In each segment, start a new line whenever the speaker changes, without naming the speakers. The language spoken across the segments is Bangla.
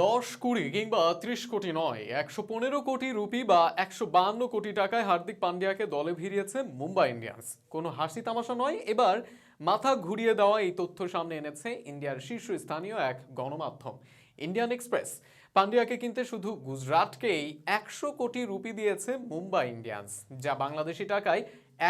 দশ কুড়ি কিংবা ত্রিশ কোটি নয়, একশো পনেরো কোটি রুপি বা একশো বান্ন কোটি টাকায় হার্দিক পান্ডিয়াকে দলে ভিড়িয়েছে মুম্বাই ইন্ডিয়ান্স। কোনো হাসি তামাশা নয়, এবার মাথা ঘুরিয়ে দেওয়া এই তথ্য সামনে এনেছে ইন্ডিয়ার শীর্ষস্থানীয় এক গণমাধ্যম, ইন্ডিয়ান এক্সপ্রেস। পান্ডিয়াকে কিনতে শুধু গুজরাটকেই একশো কোটি রুপি দিয়েছে মুম্বাই ইন্ডিয়ান্স, যা বাংলাদেশি টাকায়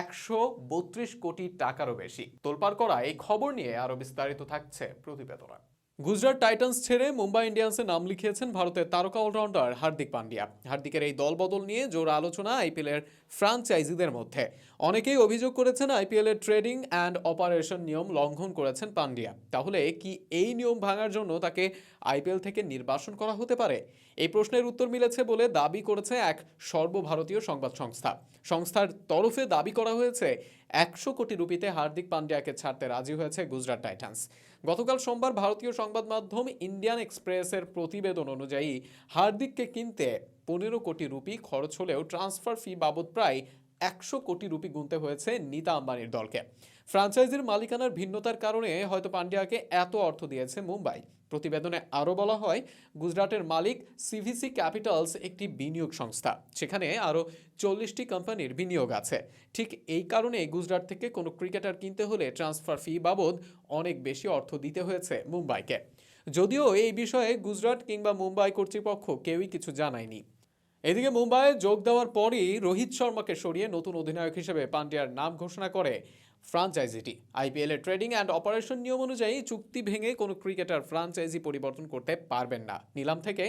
একশো বত্রিশ কোটি টাকারও বেশি। তোলপাড় করা এই খবর নিয়ে আরও বিস্তারিত থাকছে প্রতিবেদনা। গুজরাট টাইটান্স ছেড়ে মুম্বাই ইন্ডিয়ান্সে নাম লিখিয়েছেন ভারতের তারকা অলরাউন্ডার হার্দিক পান্ডিয়া। হার্দিকের এই দলবদল নিয়ে জোর আলোচনা আইপিএলের ফ্রাঞ্চাইজিদের মধ্যে। অনেকেই অভিযোগ করেছেন আইপিএল এর ট্রেডিং অ্যান্ড অপারেশন নিয়ম লঙ্ঘন করেছেন পান্ডিয়া। তাহলে কি এই নিয়ম ভাঙার জন্য তাকে আইপিএল থেকে নির্বাসন করা হতে পারে? এই প্রশ্নের উত্তর মিলেছে বলে দাবি করেছে এক সর্বভারতীয় সংবাদ সংস্থা। সংস্থার তরফে দাবি করা হয়েছে, একশো কোটি রুপিতে হার্দিক পান্ডিয়াকে ছাড়তে রাজি হয়েছে গুজরাট টাইটান্স। গতকাল সোমবার ভারতীয় মাধ্যম ইন্ডিয়ান এক্সপ্রেসের প্রতিবেদন অনুযায়ী, হার্দিককে কিনতে পনেরো কোটি রুপি খরচ হলেও ট্রান্সফার ফি বাবদ প্রায় একশো কোটি রুপি গুনতে হয়েছে নিতা আম্বানির দলকে। ফ্রাঞ্চাইজির মালিকানার ভিন্নতার কারণে হয়তো পান্ডিয়াকে এত অর্থ দিয়েছে মুম্বাই। প্রতিবেদনে আরও বলা হয়, গুজরাটের মালিক সিভিসি ক্যাপিটালস একটি বিনিয়োগ সংস্থা। সেখানে আরও চল্লিশটি কোম্পানির বিনিয়োগ আছে। ঠিক এই কারণে গুজরাট থেকে কোনো ক্রিকেটার কিনতে হলে ট্রান্সফার ফি বাবদ অনেক বেশি অর্থ দিতে হয়েছে মুম্বাইকে। যদিও এই বিষয়ে গুজরাট কিংবা মুম্বাই কর্তৃপক্ষ কেউই কিছু জানায়নি। এদিকে মুম্বাইয়ে যোগ দেওয়ার পরই রোহিত শর্মাকে সরিয়ে নতুন অধিনায়ক হিসেবে পান্ডিয়ার নাম ঘোষণা করে ফ্রাঞ্চাইজিটি। আইপিএল এর ট্রেডিং অ্যান্ড অপারেশন নিয়ম অনুযায়ী চুক্তি ভেঙে কোনো ক্রিকেটার ফ্রাঞ্চাইজি পরিবর্তন করতে পারবেন না। নিলাম থেকে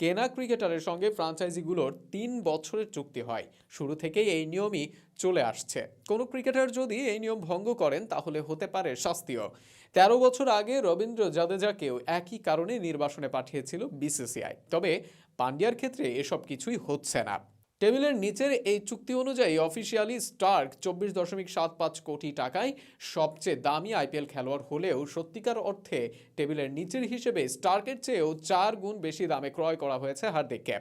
কেনা ক্রিকেটারের সঙ্গে ফ্রাঞ্চাইজিগুলোর তিন বছরের চুক্তি হয়। শুরু থেকেই এই নিয়মই চলে আসছে। কোনো ক্রিকেটার যদি এই নিয়ম ভঙ্গ করেন, তাহলে হতে পারে শাস্তিও। তেরো বছর আগে রবীন্দ্র জাদেজাকেও একই কারণে নির্বাসনে পাঠিয়েছিল বিসিসিআই। তবে পান্ডিয়ার ক্ষেত্রে এসব কিছুই হচ্ছে না। টেবিলের নিচের এই চুক্তি অনুযায়ী অফিসিয়ালি স্টার্ক চব্বিশ দশমিক সাত পাঁচ কোটি টাকায় সবচেয়ে দামি আইপিএল খেলোয়াড় হলেও সত্যিকার অর্থে টেবিলের নিচের হিসেবে স্টার্কের চেয়েও চার গুণ বেশি দামে ক্রয় করা হয়েছে হার্দিককে।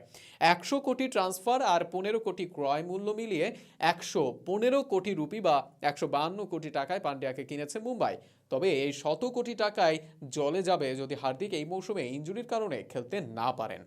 একশো কোটি ট্রান্সফার আর পনেরো কোটি ক্রয় মূল্য মিলিয়ে একশো পনেরো কোটি রুপি বা একশো বাহান্ন কোটি টাকায় পান্ডিয়াকে কিনেছে মুম্বাই। তবে এই শত কোটি টাকায় জলে যাবে যদি হার্দিক এই মৌসুমে ইঞ্জুরির কারণে খেলতে না পারেন।